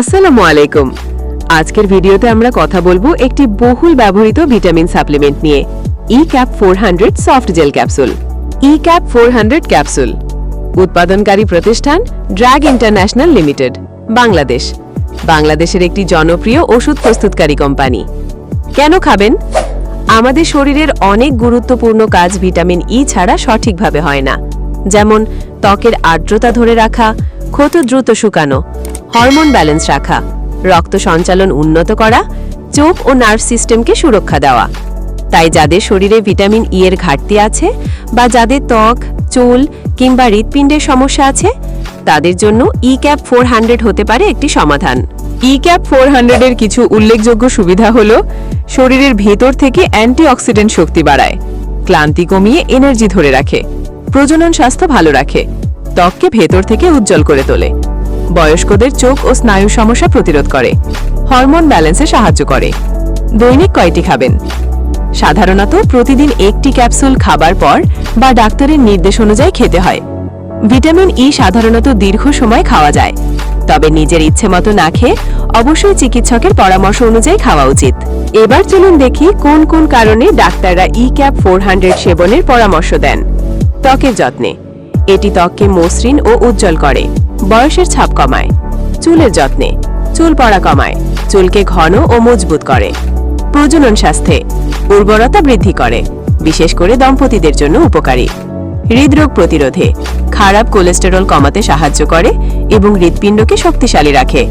আসসালামু আলাইকুম। আজকের ভিডিওতে আমরা কথা বলব একটি বহুল ব্যবহৃত ভিটামিন সাপ্লিমেন্ট নিয়ে E cap four soft gel capsule E cap four capsule উৎপাদনকারী প্রতিষ্ঠান ড্রাগ ইন্টারন্যাশনাল লিমিটেড, বাংলাদেশ। বাংলাদেশের একটি জনপ্রিয় ওষুধ প্রস্তুতকারী কোম্পানি। কেন খাবেন? আমাদের শরীরের অনেক গুরুত্বপূর্ণ কাজ ভিটামিন ই ছাড়া সঠিকভাবে হয় না। যেমন ত্বকের আর্দ্রতা ধরে রাখা, ক্ষত দ্রুত শুকানো হরমোন ব্যালেন্স রাখা, রক্ত সঞ্চালন উন্নত করা, চোখ ও নার্ভ সিস্টেমকে সুরক্ষা দেওয়া। তাই যাদের শরীরে ভিটামিন ই এর ঘাটতি আছে বা যাদের ত্বক, চুল কিংবা হৃৎপিণ্ডের সমস্যা আছে, তাদের জন্য ই ক্যাপ ফোর হতে পারে একটি সমাধান। ই ক্যাপ ফোর হান্ড্রেডের কিছু উল্লেখযোগ্য সুবিধা হল, শরীরের ভেতর থেকে অ্যান্টিঅক্সিডেন্ট শক্তি বাড়ায়, ক্লান্তি কমিয়ে এনার্জি ধরে রাখে, প্রজনন স্বাস্থ্য ভালো রাখে, ত্বককে ভেতর থেকে উজ্জ্বল করে তোলে। বয়স্কদের চোখ ও স্নায়ু সমস্যা প্রতিরোধ করে। হরমোন ব্যালেন্সে সাহায্য করে। দৈনিক কয়টি খাবেন? সাধারণত প্রতিদিন একটি ক্যাপসুল খাবার পর বা ডাক্তারের নির্দেশ অনুযায়ী খেতে হয়। ভিটামিন ই সাধারণত দীর্ঘ সময় খাওয়া যায়। তবে নিজের ইচ্ছে মতো না খেয়ে অবশ্যই চিকিৎসকের পরামর্শ অনুযায়ী খাওয়া উচিত। এবার চলুন দেখি কোন কোন কারণে ডাক্তাররা ই ক্যাপ ফোর হান্ড্রেড সেবনের পরামর্শ দেন। ত্বকের যত্নে। এটি ত্বককে মসৃণ ও উজ্জ্বল করে। বয়সের ছাপ কমায়। চুলের যত্নে, চুল পড়া কমায়, চুলকে ঘন ও মজবুত করে। প্রজনন স্বাস্থ্যে উর্বরতা বৃদ্ধি করে, বিশেষ করে দম্পতিদের জন্য উপকারী। হৃদরোগ প্রতিরোধে খারাপ কোলেস্টেরল কমাতে সাহায্য করে এবং হৃৎপিণ্ডকে শক্তিশালী রাখে।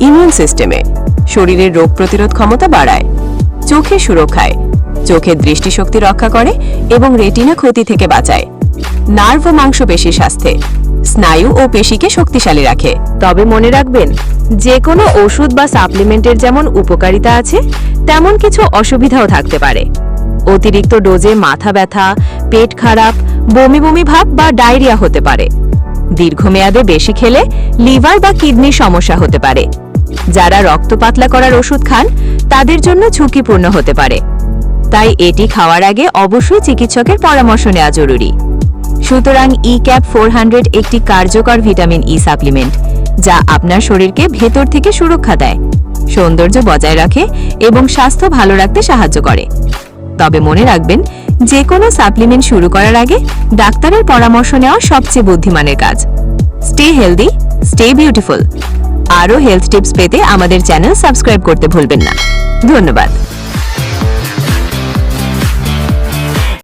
ইমিউন সিস্টেমে শরীরের রোগ প্রতিরোধ ক্ষমতা বাড়ায়। চোখের সুরক্ষায় চোখের দৃষ্টিশক্তি রক্ষা করে এবং রেটিনা ক্ষতি থেকে বাঁচায়। নার্ভ ও মাংসপেশির স্বাস্থ্যে স্নায়ু ও পেশিকে শক্তিশালী রাখে। তবে মনে রাখবেন যে কোনো ওষুধ বা সাপ্লিমেন্টের যেমন উপকারিতা আছে, তেমন কিছু অসুবিধাও থাকতে পারে। অতিরিক্ত ডোজে মাথা ব্যথা, পেট খারাপ, বমি বমি ভাব বা ডায়রিয়া হতে পারে। দীর্ঘমেয়াদে বেশি খেলে লিভার বা কিডনির সমস্যা হতে পারে। যারা রক্ত পাতলা করার ওষুধ খান, তাদের জন্য ঝুঁকিপূর্ণ হতে পারে। তাই এটি খাওয়ার আগে অবশ্যই চিকিৎসকের পরামর্শ নেওয়া জরুরি। সুতরাং ই ক্যাপ ফোর একটি কার্যকর ভিটামিন ই সাপ্লিমেন্ট যা আপনার শরীরকে ভেতর থেকে সুরক্ষা দেয়, সৌন্দর্য বজায় রাখে এবং স্বাস্থ্য ভালো রাখতে সাহায্য করে। তবে মনে রাখবেন যে কোনো সাপ্লিমেন্ট শুরু করার আগে ডাক্তারের পরামর্শ নেওয়া সবচেয়ে বুদ্ধিমানের কাজ। স্টে হেলদি স্টে বিউটিফুল আরও হেলথ টিপস পেতে আমাদের চ্যানেল সাবস্ক্রাইব করতে ভুলবেন না। ধন্যবাদ।